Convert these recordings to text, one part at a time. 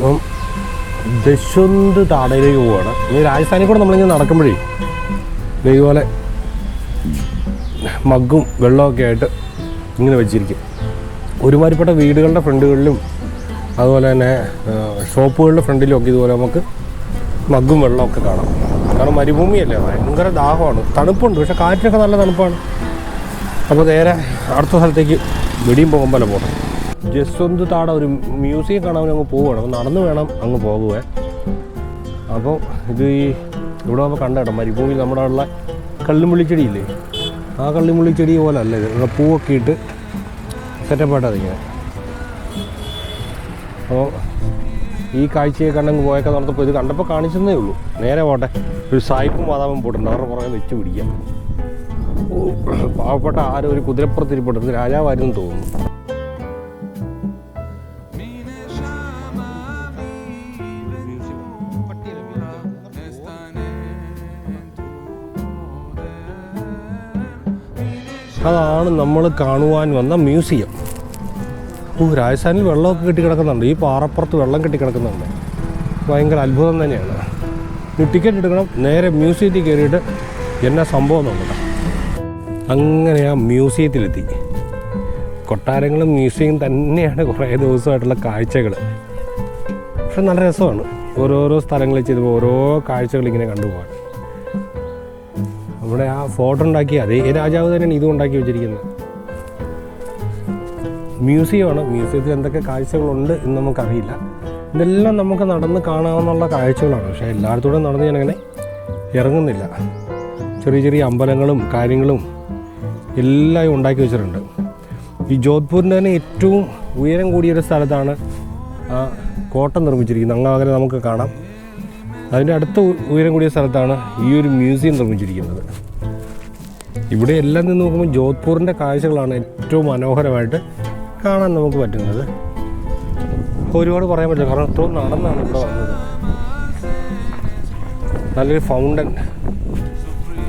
അപ്പം ദശന്ത് താടയിലേക്ക് പോവാണ്. ഇനി രാജസ്ഥാനിൽ കൂടെ നമ്മളിങ്ങനെ നടക്കുമ്പോഴേ ഇതുപോലെ മഗ്ഗും വെള്ളമൊക്കെ ആയിട്ട് ഇങ്ങനെ വെച്ചിരിക്കും. ഒരുമാതിരിപ്പെട്ട വീടുകളുടെ ഫ്രണ്ടുകളിലും അതുപോലെ തന്നെ ഷോപ്പുകളുടെ ഫ്രണ്ടിലും ഒക്കെ ഇതുപോലെ നമുക്ക് മഗ്ഗും വെള്ളമൊക്കെ കാണാം. കാരണം മരുഭൂമിയല്ലേ ഭയങ്കര ദാഹമാണ്. തണുപ്പുണ്ട് പക്ഷെ കാറ്റിനൊക്കെ നല്ല തണുപ്പാണ്. അപ്പോൾ നേരെ അടുത്ത സ്ഥലത്തേക്ക് വെടിയും പോകുമ്പോൾ പോകണം. ജസ്വന്ത് താട ഒരു മ്യൂസിയം കാണാൻ അങ്ങ് പോവുകയാണ് അപ്പോൾ നടന്നു വേണം അങ്ങ് പോകുവേ. അപ്പോൾ ഇത് ഈ ഇവിടെ നമ്മൾ കണ്ടേട്ടോ മരുഭൂമി നമ്മുടെ ഉള്ള കള്ളിമുള്ളിച്ചെടിയില്ലേ ആ കള്ളിമുള്ളിച്ചെടി പോലെ അല്ല ഇത്. പൂവൊക്കെ ഇട്ട് സെറ്റപ്പായിട്ടാണ് ഇങ്ങനെ അപ്പോൾ ഈ കാഴ്ചയെ കണ്ടങ്ങ് പോയൊക്കെ നടന്നപ്പോൾ ഇത് കണ്ടപ്പോൾ കാണിച്ചെന്നേ ഉള്ളൂ. നേരെ പോട്ടെ. ഒരു സായിപ്പും മാതാവും പോട്ടുണ്ട് അവരുടെ പുറകെ വെച്ച് പിടിക്കാം. പാവപ്പെട്ട ആരും ഒരു കുതിരപ്പുറത്തിരിപ്പെട്ടത് രാജാവായിരുന്നു തോന്നുന്നു. അതാണ് നമ്മൾ കാണുവാൻ വന്ന മ്യൂസിയം. ഓ രാജസ്ഥാനിൽ വെള്ളമൊക്കെ കെട്ടി കിടക്കുന്നുണ്ട് ഈ പാറപ്പുറത്ത് വെള്ളം കെട്ടി കിടക്കുന്നുണ്ട് ഭയങ്കര അത്ഭുതം തന്നെയാണ്. ഈ ടിക്കറ്റ് എടുക്കണം നേരെ മ്യൂസിയത്തിൽ കയറിയിട്ട് എന്നാ സംഭവം നോക്കട്ടെ. അങ്ങനെ ആ മ്യൂസിയത്തിലെത്തി. കൊട്ടാരങ്ങളും മ്യൂസിയം തന്നെയാണ് കുറേ ദിവസമായിട്ടുള്ള കാഴ്ചകൾ പക്ഷെ നല്ല രസമാണ്. ഓരോരോ സ്ഥലങ്ങളിൽ ചെയ്തപ്പോൾ ഓരോ കാഴ്ചകൾ ഇങ്ങനെ കണ്ടുപോകാൻ. നമ്മുടെ ആ ഫോട്ടോ ഉണ്ടാക്കി അതേ രാജാവ് തന്നെയാണ് ഇതും ഉണ്ടാക്കി വെച്ചിരിക്കുന്നത്. മ്യൂസിയമാണ്. മ്യൂസിയത്തിൽ എന്തൊക്കെ കാഴ്ചകളുണ്ട് എന്ന് നമുക്കറിയില്ല. ഇതെല്ലാം നമുക്ക് നടന്ന് കാണാവുന്നുള്ള കാഴ്ചകളാണ്. പക്ഷേ എല്ലായിടത്തൂടെ നടന്ന് ഞാനങ്ങനെ ഇറങ്ങുന്നില്ല. ചെറിയ ചെറിയ അമ്പലങ്ങളും കാര്യങ്ങളും എല്ലാം ഉണ്ടാക്കി വെച്ചിട്ടുണ്ട്. ഈ ജോധ്പൂരിന്റെ തന്നെ ഏറ്റവും ഉയരം കൂടിയൊരു സ്ഥലത്താണ് ആ കോട്ട നിർമ്മിച്ചിരിക്കുന്നത്. അങ്ങനെ നമുക്ക് കാണാം. അതിന്റെ അടുത്ത ഉയരം കൂടിയ സ്ഥലത്താണ് ഈ ഒരു മ്യൂസിയം നിർമ്മിച്ചിരിക്കുന്നത്. ഇവിടെ എല്ലാം നിന്ന് നോക്കുമ്പോൾ ജോധ്പൂരിന്റെ കാഴ്ചകളാണ് ഏറ്റവും മനോഹരമായിട്ട് കാണാൻ നമുക്ക് പറ്റുന്നത്. ഒരുപാട് പറയാൻ പറ്റില്ല കാരണം അത്രയും നടന്നാണ് ഇവിടെ വന്നത്. നല്ലൊരു ഫൗണ്ടൻ.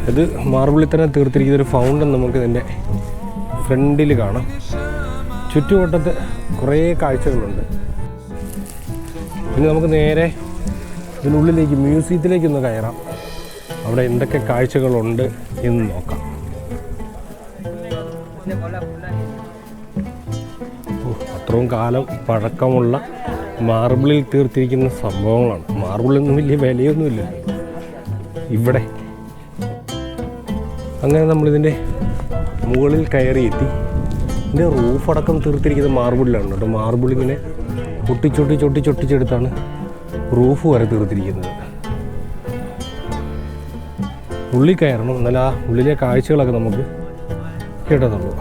ഇത് മാർബിളിൽ തന്നെ തീർത്തിരിക്കുന്ന ഒരു ഫൗണ്ടൻ നമുക്ക് ഇതിന്റെ ഫ്രണ്ടിൽ കാണാം. ചുറ്റുവട്ടത്ത് കുറേ കാഴ്ചകളുണ്ട്. ഇനി നമുക്ക് നേരെ ഇതിനുള്ളിലേക്ക് മ്യൂസിയത്തിലേക്ക് ഒന്ന് കയറാം. അവിടെ എന്തൊക്കെ കാഴ്ചകളുണ്ട് എന്ന് നോക്കാം. അത്രയും കാലം പഴക്കമുള്ള മാർബിളിൽ തീർത്തിരിക്കുന്ന സംഭവങ്ങളാണ്. മാർബിളൊന്നും വലിയ വിലയൊന്നുമില്ല. ഇവിടെ. അങ്ങനെ നമ്മളിതിന്റെ മുകളിൽ കയറി എത്തി ഇതിന്റെ റൂഫ് അടക്കം തീർത്തിരിക്കുന്നത് മാർബിളിലാണ് കേട്ടോ. മാർബിൾ ഇങ്ങനെ ഒട്ടിച്ചൊട്ടിച്ചെടുത്താണ് റൂഫ് വരെ തീർത്തിരിക്കുന്നത്. ഉള്ളിൽ കയറണം. എന്നാൽ ആ ഉള്ളിലെ കാഴ്ചകളൊക്കെ നമുക്ക് കേട്ടതുള്ളൂ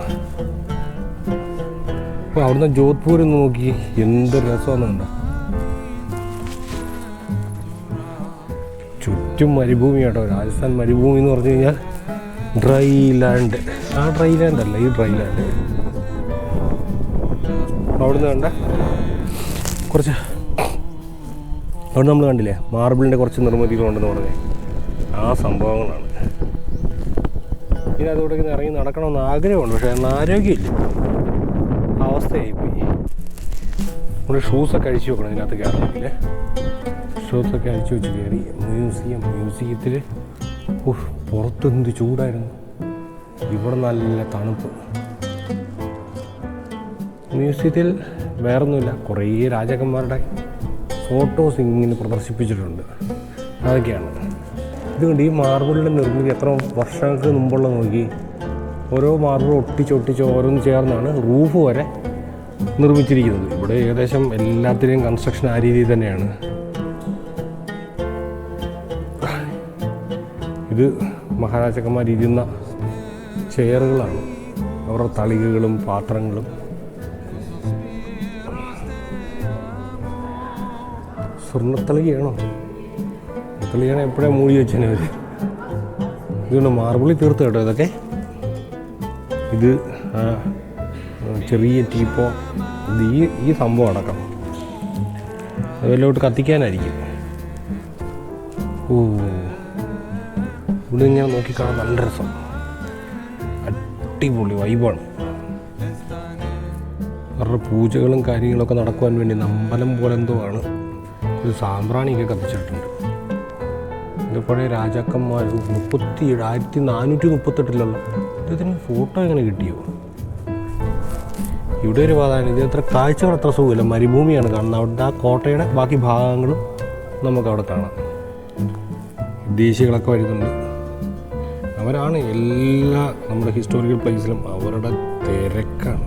അപ്പോൾ അവിടുന്ന് ജോധ്പൂർ നോക്കി എന്ത് രസമാണെന്നുണ്ട്. ചുറ്റും മരുഭൂമി കേട്ടോ. രാജസ്ഥാൻ മരുഭൂമി എന്ന് പറഞ്ഞു കഴിഞ്ഞാൽ ഡ്രൈ ലാൻഡ്. ആ ഡ്രൈ ലാൻഡ് അല്ല ഈ ഡ്രൈ ലാൻഡ്. അവിടുന്ന് കണ്ട കുറച്ച് അവിടെ നമ്മൾ കണ്ടില്ലേ? മാർബിളിന്റെ കുറച്ച് നിർമ്മിതികളുണ്ടെന്ന് പറഞ്ഞേ. ആ സംഭവങ്ങളാണ്. അതുകൂടെ ഇങ്ങനെ ഇറങ്ങി നടക്കണമെന്ന് ആഗ്രഹമുണ്ട് പക്ഷേ അന്ന് ആരോഗ്യമില്ല. അവസ്ഥയായിപ്പോയി. നമ്മുടെ ഷൂസൊക്കെ അഴിച്ചു വെക്കണം ഇതിനകത്ത് കയറണമെങ്കിൽ ഷൂസൊക്കെ അഴിച്ചു വെച്ച് കയറി മ്യൂസിയം മ്യൂസിയത്തിൽ പുറത്ത് എന്ത് ചൂടായിരുന്നു. ഇവിടെ നല്ല തണുപ്പ്. മ്യൂസിയത്തിൽ വേറൊന്നുമില്ല കുറേ രാജാക്കന്മാരുടെ ഫോട്ടോസ് ഇങ്ങനെ പ്രദർശിപ്പിച്ചിട്ടുണ്ട്. അതൊക്കെയാണ്. ഇതുകൊണ്ട് ഈ മാർബിളിന്റെ നിർമ്മിതി എത്ര വർഷങ്ങൾക്ക് മുമ്പുള്ള നോക്കി ഓരോ മാർബിൾ ഒട്ടിച്ചൊട്ടിച്ച് ഓരോന്ന് ചേർന്നാണ് റൂഫ് വരെ നിർമ്മിച്ചിരിക്കുന്നത്. ഇവിടെ ഏകദേശം എല്ലാത്തിന്റെയും കൺസ്ട്രക്ഷൻ ആ രീതിയിൽ തന്നെയാണ്. ഇത് മഹാരാജാക്കന്മാർ ഇരുന്ന ചെയറുകളാണ്. അവരുടെ തളികകളും പാത്രങ്ങളും. സ്വർണത്തളികയാണോ? തളിയാണ് എപ്പോഴേ മൂടി വെച്ചാൽ അവർ ഇതുകൊണ്ട് മാർബിളിൽ തീർത്ത് കേട്ടോ ഇതൊക്കെ? ഇത് ചെറിയ ടീപ്പോ ഇത് ഈ ഈ സംഭവം അടക്കം. അതിലോട്ട് കത്തിക്കാനായിരിക്കും. ഓ ഇവിടെ ഞാൻ നോക്കിക്കാണാൻ നല്ല രസം. അടിപൊളി വൈബാണ്. അവരുടെ പൂജകളും കാര്യങ്ങളൊക്കെ നടക്കുവാൻ വേണ്ടി നമ്പലം പോലെ എന്തോ ആണ്. ഒരു സാമ്പ്രാണിയൊക്കെ കത്തിച്ചിട്ടുണ്ട്. ഇത് പഴയ രാജാക്കന്മാർ മുപ്പത്തി ഏഴ് ആയിരത്തി നാനൂറ്റി മുപ്പത്തെട്ടിലുള്ള ഇതിന് ഫോട്ടോ എങ്ങനെ കിട്ടിയോ? ഇവിടെ ഒരു പാതാണ് ഇത് അത്ര കാഴ്ചകൾ അത്ര സുഖമില്ല. മരുഭൂമിയാണ് കാണുന്നത്. അവിടെ ആ കോട്ടയുടെ ബാക്കി ഭാഗങ്ങളും നമുക്കവിടെ കാണാം. വിദേശികളൊക്കെ വരുന്നുണ്ട്. അവരാണ് എല്ലാ നമ്മുടെ ഹിസ്റ്റോറിക്കൽ പ്ലേസിലും അവരുടെ തിരക്കാണ്.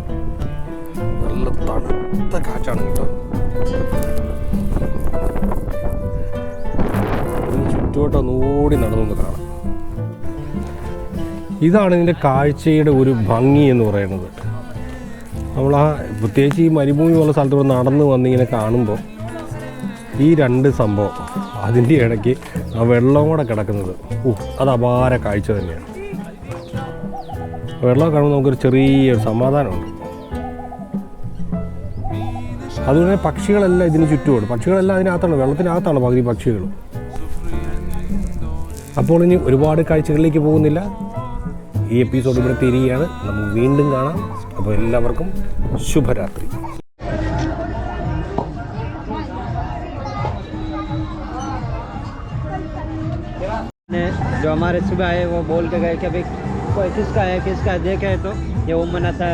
നല്ല തണുത്ത കാറ്റാണ് കേട്ടോ. ചുറ്റുവട്ടം ഒന്നുകൂടി നടന്നു കാണാം. ഇതാണ് ഇതിന്റെ കാഴ്ചയുടെ ഒരു ഭംഗി എന്ന് പറയുന്നത്. നമ്മൾ ആ പ്രത്യേകിച്ച് ഈ മരുഭൂമി പോലെ സ്ഥലത്തൂടെ നടന്ന് വന്നിങ്ങനെ കാണുമ്പോൾ ഈ രണ്ട് സംഭവം അതിന്റെ ഇടയ്ക്ക് ആ വെള്ളം കൂടെ കിടക്കുന്നത് ഓ അത് അപാര കാഴ്ച തന്നെയാണ്. വെള്ളം കാണുമ്പോൾ നമുക്കൊരു ചെറിയൊരു സമാധാനമുണ്ട്. അതുപോലെ പക്ഷികളെല്ലാം ഇതിന് ചുറ്റുമുണ്ട്. പക്ഷികളെല്ലാം അതിനകത്താണ് വെള്ളത്തിനകത്താണ് പകുതി പക്ഷികൾ അപ്പോൾ ഇനി ഒരുപാട് കാഴ്ചകളിലേക്ക് പോകുന്നില്ല ഈ എപ്പിസോഡ് ഇവിടെ തിരികെയാണ് നമുക്ക് വീണ്ടും കാണാം അപ്പോൾ എല്ലാവർക്കും ശുഭരാത്രി ने जो हमारे सुबह आए वो बोल के गए कि अभी कोई किसका है किसका है देखे तो ये वो मना था